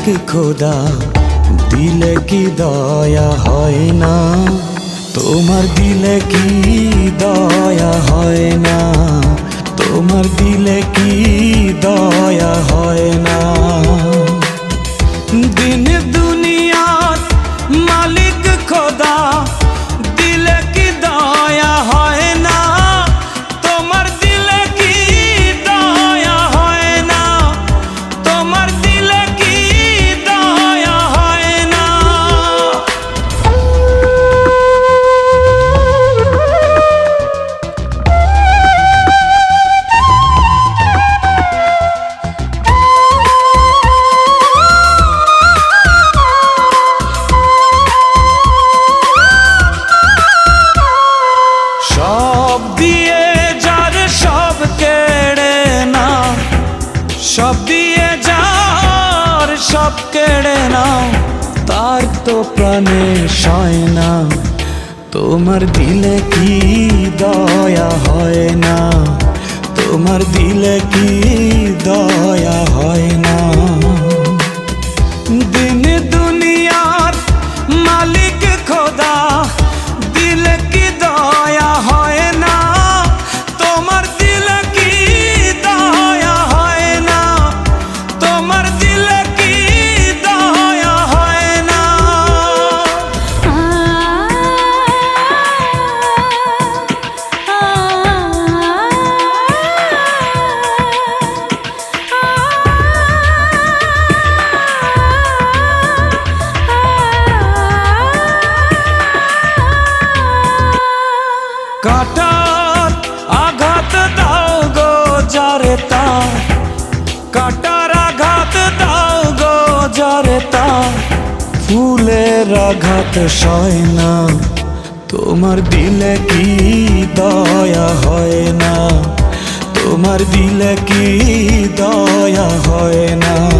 মালিক খোদা? দিলে কি দয়া হয় না? তোমার দিলে কি দয়া হয় না? তোমার দিলে কি সব কেড়ে নাও, তার তো প্রাণে সয় না তোমার দিলে কি দয়া হয় না? তোমার দিলে কি দয়া হয় না? ফুলের আঘাত সয় না। তোমার দিলে কি দয়া হয় না? তোমার দিলে কি দয়া হয় না?